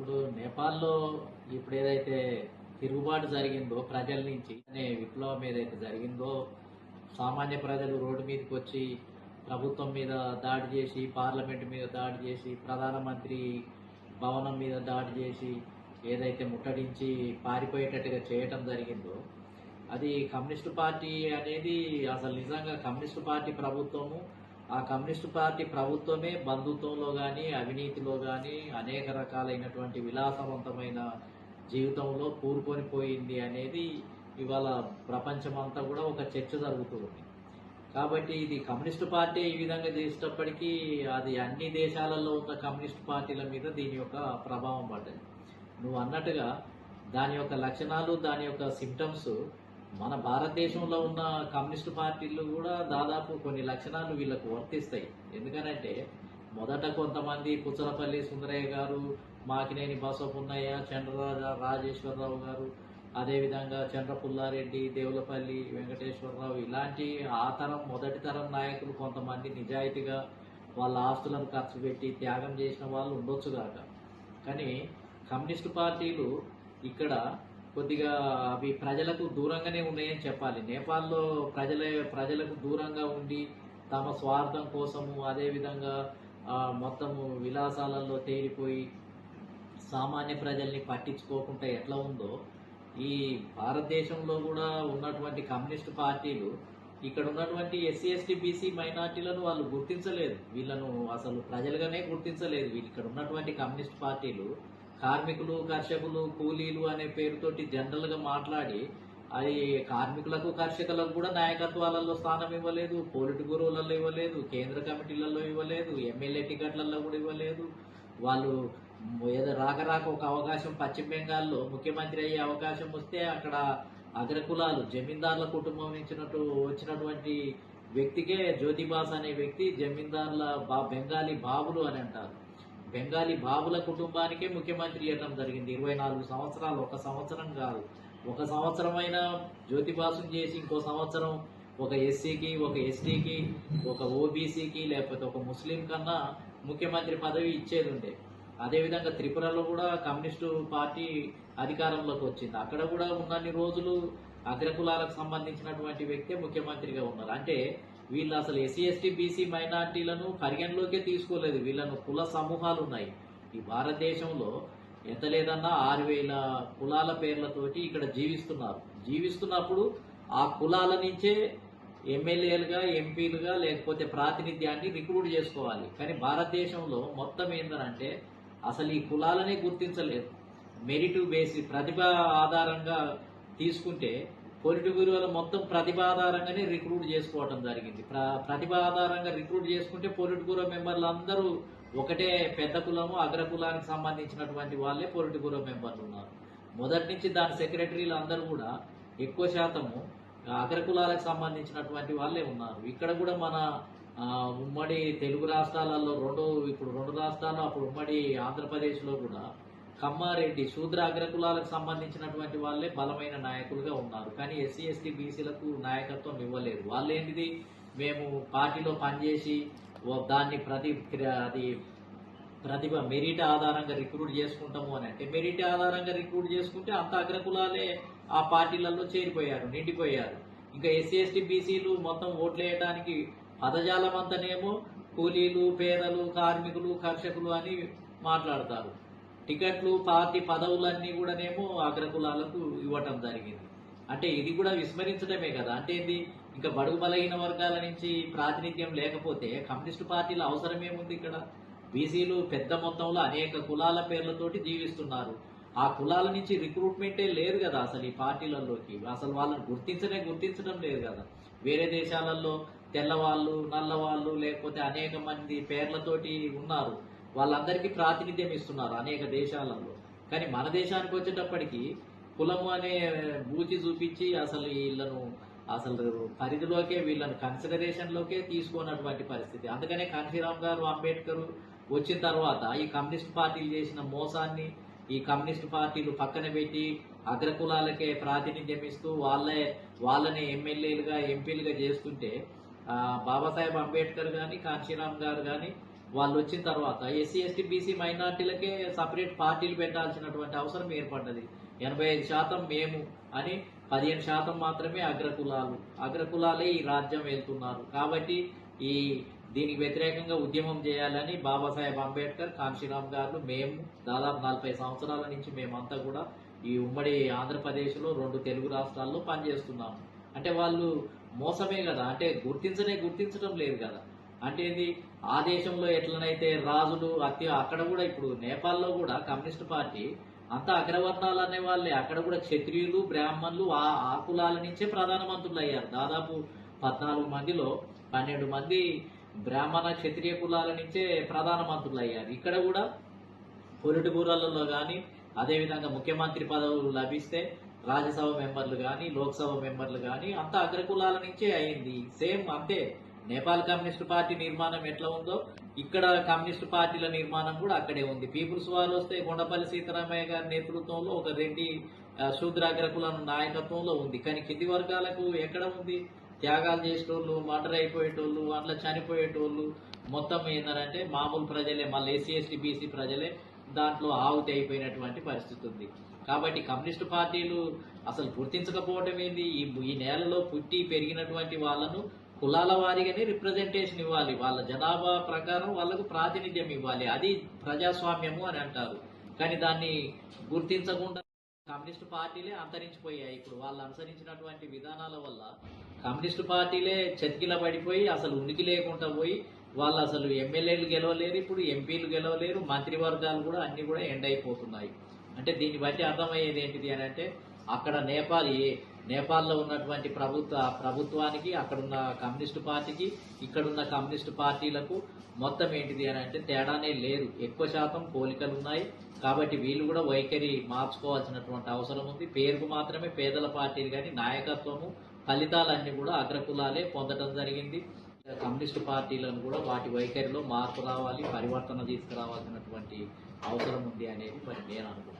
ఇప్పుడు నేపాల్లో ఇప్పుడు ఏదైతే తిరుగుబాటు జరిగిందో ప్రజల నుంచి అనే విప్లవం ఏదైతే జరిగిందో సామాన్య ప్రజలు రోడ్డు మీదకి వచ్చి ప్రభుత్వం మీద దాడి చేసి పార్లమెంట్ మీద దాడి చేసి ప్రధానమంత్రి భవనం మీద దాడి చేసి ఏదైతే ముట్టడించి పారిపోయేటట్టుగా చేయటం జరిగిందో అది కమ్యూనిస్టు పార్టీ అనేది అసలు నిజంగా కమ్యూనిస్టు పార్టీ ప్రభుత్వము ఆ కమ్యూనిస్టు పార్టీ ప్రభుత్వమే బంధుత్వంలో కానీ అవినీతిలో కానీ అనేక రకాలైనటువంటి విలాసవంతమైన జీవితంలో కూరుకొని పోయింది అనేది ఇవాళ ప్రపంచమంతా కూడా ఒక చర్చ జరుగుతుంది కాబట్టి ఇది కమ్యూనిస్టు పార్టీ ఈ విధంగా చేసేటప్పటికీ అది అన్ని దేశాలలో ఉన్న కమ్యూనిస్టు పార్టీల మీద దీని యొక్క ప్రభావం పడ్డది. నువ్వు అన్నట్టుగా దాని యొక్క లక్షణాలు దాని యొక్క సిమ్టమ్స్ మన భారతదేశంలో ఉన్న కమ్యూనిస్టు పార్టీలు కూడా దాదాపు కొన్ని లక్షణాలు వీళ్ళకు వర్తిస్తాయి. ఎందుకనంటే మొదట కొంతమంది పుచ్చలపల్లి సుందరయ్య గారు మాకినేని బసవపున్నయ్య చంద్రరాజ రాజేశ్వరరావు గారు అదేవిధంగా చంద్రపుల్లారెడ్డి దేవులపల్లి వెంకటేశ్వరరావు ఇలాంటి ఆ తరం మొదటి తరం నాయకులు కొంతమంది నిజాయితీగా వాళ్ళ ఆస్తులను ఖర్చు పెట్టి త్యాగం చేసిన వాళ్ళు ఉండొచ్చు కాక కానీ కమ్యూనిస్టు పార్టీలు ఇక్కడ కొద్దిగా అవి ప్రజలకు దూరంగానే ఉన్నాయని చెప్పాలి. నేపాల్లో ప్రజల ప్రజలకు దూరంగా ఉండి తమ స్వార్థం కోసము అదేవిధంగా మొత్తము విలాసాలలో తేలిపోయి సామాన్య ప్రజల్ని పట్టించుకోకుండా ఎట్లా ఉందో ఈ భారతదేశంలో కూడా ఉన్నటువంటి కమ్యూనిస్ట్ పార్టీలు ఇక్కడ ఉన్నటువంటి ఎస్సీ ఎస్టీ బీసీ మైనార్టీలను వాళ్ళు గుర్తించలేదు. వీళ్ళను అసలు ప్రజలుగానే గుర్తించలేదు. వీళ్ళు ఇక్కడ ఉన్నటువంటి కమ్యూనిస్ట్ పార్టీలు కార్మికులు కర్షకులు కూలీలు అనే పేరుతోటి జనరల్గా మాట్లాడి అది కార్మికులకు కర్షకులకు కూడా నాయకత్వాలలో స్థానం ఇవ్వలేదు పోలిటి గురువులలో ఇవ్వలేదు కేంద్ర కమిటీలలో ఇవ్వలేదు ఎమ్మెల్యే టికెట్లలో కూడా ఇవ్వలేదు. వాళ్ళు ఏదో రాక రాక ఒక అవకాశం పశ్చిమ బెంగాల్లో ముఖ్యమంత్రి అయ్యే అవకాశం వస్తే అక్కడ అగ్రకులాలు జమీందారుల కుటుంబం నుంచినట్టు వచ్చినటువంటి వ్యక్తికే జ్యోతిబాస్ అనే వ్యక్తి జమీందార్ల బా బెంగాలీ బాబులు అని అంటారు. బెంగాలీ బాబుల కుటుంబానికే ముఖ్యమంత్రి ఇవ్వడం జరిగింది. ఇరవై నాలుగు సంవత్సరాలు ఒక సంవత్సరం కాదు. ఒక సంవత్సరమైన జ్యోతిబాసుని చేసి ఇంకో సంవత్సరం ఒక ఎస్సీకి ఒక ఎస్టీకి ఒక ఓబీసీకి లేకపోతే ఒక ముస్లిం కన్నా ముఖ్యమంత్రి పదవి ఇచ్చేది ఉండే అదేవిధంగా త్రిపురలో కూడా కమ్యూనిస్టు పార్టీ అధికారంలోకి వచ్చింది. అక్కడ కూడా ఉన్నన్ని రోజులు అగ్రకులాలకు సంబంధించినటువంటి వ్యక్తే ముఖ్యమంత్రిగా ఉన్నారు. అంటే వీళ్ళు అసలు ఎస్సీ ఎస్టీ బీసీ మైనార్టీలను పరిగణలోకే తీసుకోలేదు. వీళ్ళను కుల సమూహాలు ఉన్నాయి. ఈ భారతదేశంలో ఎంత లేదన్నా ఆరు వేల కులాల పేర్లతోటి ఇక్కడ జీవిస్తున్నారు. జీవిస్తున్నప్పుడు ఆ కులాల నుంచే ఎమ్మెల్యేలుగా ఎంపీలుగా లేకపోతే ప్రాతినిధ్యాన్ని రిక్రూట్ చేసుకోవాలి. కానీ భారతదేశంలో మొత్తం ఏంటంటే అసలు ఈ కులాలనే గుర్తించలేదు. మెరిట్ బేసి ప్రతిభ ఆధారంగా తీసుకుంటే పొలిటి గురువుల మొత్తం ప్రతిభ ఆధారంగానే రిక్రూట్ చేసుకోవడం జరిగింది. ప్ర ప్రతిభ ఆధారంగా రిక్రూట్ చేసుకుంటే పొలిటి మెంబర్లు అందరూ ఒకటే పెద్ద కులము అగ్ర కులానికి సంబంధించినటువంటి వాళ్ళే పొలిటి మెంబర్లు ఉన్నారు. మొదటి నుంచి దాని సెక్రటరీలు అందరూ కూడా ఎక్కువ శాతము అగ్రకులాలకు సంబంధించినటువంటి వాళ్ళే ఉన్నారు. ఇక్కడ కూడా మన ఉమ్మడి తెలుగు రాష్ట్రాలలో రెండు ఇప్పుడు రెండు రాష్ట్రాలు అప్పుడు ఉమ్మడి ఆంధ్రప్రదేశ్లో కూడా కమ్మారెడ్డి శూద్ర అగ్రకులాలకు సంబంధించినటువంటి వాళ్ళే బలమైన నాయకులుగా ఉన్నారు. కానీ ఎస్సీ ఎస్టీ బీసీలకు నాయకత్వం ఇవ్వలేదు. వాళ్ళు ఏంటిది మేము పార్టీలో పనిచేసి దాన్ని ప్రతి అది ప్రతిభ మెరిట్ ఆధారంగా రిక్రూట్ చేసుకుంటాము అని అంటే మెరిట్ ఆధారంగా రిక్రూట్ చేసుకుంటే అంత అగ్రకులాలే ఆ పార్టీలలో చేరిపోయారు నిండిపోయారు. ఇంకా ఎస్సీ ఎస్టీ బీసీలు మొత్తం ఓట్లు వేయడానికి పదజాలం అంతనేమో కూలీలు పేదలు కార్మికులు కర్షకులు అని మాట్లాడతారు. టికెట్లు పార్టీ పదవులన్నీ కూడానేమో అగ్రకులాలకు ఇవ్వటం జరిగింది. అంటే ఇది కూడా విస్మరించడమే కదా. అంటే ఏంది? ఇంకా బడుగు బలహీన వర్గాల నుంచి ప్రాతినిధ్యం లేకపోతే కమ్యూనిస్టు పార్టీల అవసరం ఏముంది ఇక్కడ? బీసీలు పెద్ద మొత్తంలో అనేక కులాల పేర్లతోటి జీవిస్తున్నారు. ఆ కులాల నుంచి రిక్రూట్మెంటే లేదు కదా అసలు ఈ పార్టీలలోకి. అసలు వాళ్ళని గుర్తించనే గుర్తించడం లేదు కదా. వేరే దేశాలలో తెల్లవాళ్ళు నల్లవాళ్ళు లేకపోతే అనేక మంది పేర్లతోటి ఉన్నారు. వాళ్ళందరికీ ప్రాతినిధ్యం ఇస్తున్నారు అనేక దేశాలలో. కానీ మన దేశానికి వచ్చేటప్పటికి కులము అనే బూచి చూపించి అసలు వీళ్ళను అసలు పరిధిలోకే వీళ్ళని కన్సిడరేషన్లోకే తీసుకున్నటువంటి పరిస్థితి. అందుకనే కాంశీరామ్ గారు అంబేద్కర్ వచ్చిన తర్వాత ఈ కమ్యూనిస్ట్ పార్టీలు చేసిన మోసాన్ని ఈ కమ్యూనిస్ట్ పార్టీలు పక్కన పెట్టి అగ్రకులాలకే ప్రాతినిధ్యం ఇస్తూ వాళ్ళే వాళ్ళని ఎమ్మెల్యేలుగా ఎంపీలుగా చేస్తుంటే బాబాసాహెబ్ అంబేద్కర్ కానీ కాంశీరామ్ గారు కానీ వాళ్ళు వచ్చిన తర్వాత ఎస్సీ ఎస్టీ బీసీ మైనార్టీలకే సపరేట్ పార్టీలు పెట్టాల్సినటువంటి అవసరం ఏర్పడ్డది. ఎనభై ఐదు శాతం మేము అని పదిహేను శాతం మాత్రమే అగ్రకులాలు. అగ్రకులాలే ఈ రాజ్యం వెళ్తున్నారు. కాబట్టి ఈ దీనికి వ్యతిరేకంగా ఉద్యమం చేయాలని బాబాసాహెబ్ అంబేద్కర్ కాంశీరామ్ గారు మేము దాదాపు నలభై సంవత్సరాల నుంచి మేమంతా కూడా ఈ ఉమ్మడి ఆంధ్రప్రదేశ్లో రెండు తెలుగు రాష్ట్రాల్లో పనిచేస్తున్నాము. అంటే వాళ్ళు మోసమే కదా. అంటే గుర్తించనే గుర్తించడం లేదు కదా. అంటే ఇది ఆ దేశంలో ఎట్లనైతే రాజులు అతి అక్కడ కూడా ఇప్పుడు నేపాల్లో కూడా కమ్యూనిస్ట్ పార్టీ అంతా అగ్రవర్ణాలు అనే వాళ్ళే. అక్కడ కూడా క్షత్రియులు బ్రాహ్మణులు ఆ ఆ కులాల నుంచే ప్రధానమంత్రులు అయ్యారు దాదాపు పద్నాలుగు మందిలో పన్నెండు మంది బ్రాహ్మణ క్షత్రియ కులాల నుంచే ప్రధానమంత్రులు అయ్యారు ఇక్కడ కూడా పొలిటి కానీ అదేవిధంగా ముఖ్యమంత్రి పదవులు లభిస్తే రాజ్యసభ మెంబర్లు కానీ లోక్సభ మెంబర్లు కానీ అంతా అగ్రకులాల నుంచే అయింది. సేమ్ అంతే. నేపాల్ కమ్యూనిస్ట్ పార్టీ నిర్మాణం ఎట్లా ఉందో ఇక్కడ కమ్యూనిస్ట్ పార్టీల నిర్మాణం కూడా అక్కడే ఉంది. పీపుల్స్ వారు వస్తే కొండపల్లి సీతారామయ్య గారి నేతృత్వంలో ఒక రెడ్డి శూద్రాగ్రకుల శూద్ర నాయకత్వంలో ఉంది. కానీ కింది వర్గాలకు ఎక్కడ ఉంది? త్యాగాలు చేసేటోళ్ళు మర్డర్ అయిపోయేటోళ్ళు అట్లా చనిపోయేటోళ్ళు మొత్తం ఏంటంటే మామూలు ప్రజలే మళ్ళీ ఎస్సీ ఎస్టీ బీసీ ప్రజలే దాంట్లో ఆవుతి అయిపోయినటువంటి పరిస్థితి ఉంది. కాబట్టి కమ్యూనిస్ట్ పార్టీలు అసలు గుర్తించకపోవడం ఏంది? ఈ ఈ నేలలో పుట్టి పెరిగినటువంటి వాళ్ళను కులాల వారిగానే రిప్రజెంటేషన్ ఇవ్వాలి. వాళ్ళ జనాభా ప్రకారం వాళ్ళకు ప్రాతినిధ్యం ఇవ్వాలి. అది ప్రజాస్వామ్యము అని అంటారు. కానీ దాన్ని గుర్తించకుండా కమ్యూనిస్టు పార్టీలే అంతరించిపోయాయి. ఇప్పుడు వాళ్ళు అనుసరించినటువంటి విధానాల వల్ల కమ్యూనిస్ట్ పార్టీలే చతికిల పడిపోయి అసలు ఉనికి లేకుండా పోయి వాళ్ళు అసలు ఎమ్మెల్యేలు గెలవలేరు. ఇప్పుడు ఎంపీలు గెలవలేరు. మంత్రివర్గాలు కూడా అన్ని కూడా ఎండ్ అయిపోతున్నాయి. అంటే దీన్ని బట్టి అర్థమయ్యేది ఏంటిది అని అంటే అక్కడ నేపాల్ ఏ నేపాల్లో ఉన్నటువంటి ప్రభుత్వ ప్రభుత్వానికి అక్కడున్న కమ్యూనిస్ట్ పార్టీకి ఇక్కడున్న కమ్యూనిస్ట్ పార్టీలకు మొత్తం ఏంటిది అని అంటే తేడానే లేదు. ఎక్కువ శాతం పోలికలు ఉన్నాయి. కాబట్టి వీళ్ళు కూడా వైఖరి మార్చుకోవాల్సినటువంటి అవసరం ఉంది. పేరుకు మాత్రమే పేదల పార్టీలు కానీ నాయకత్వము ఫలితాలన్నీ కూడా అగ్రకులాలే పొందడం జరిగింది. కమ్యూనిస్ట్ పార్టీలను కూడా వాటి వైఖరిలో మార్పు రావాలి పరివర్తన తీసుకురావాల్సినటువంటి అవసరం ఉంది అనేది మరి నేను అనుకుంటున్నాను.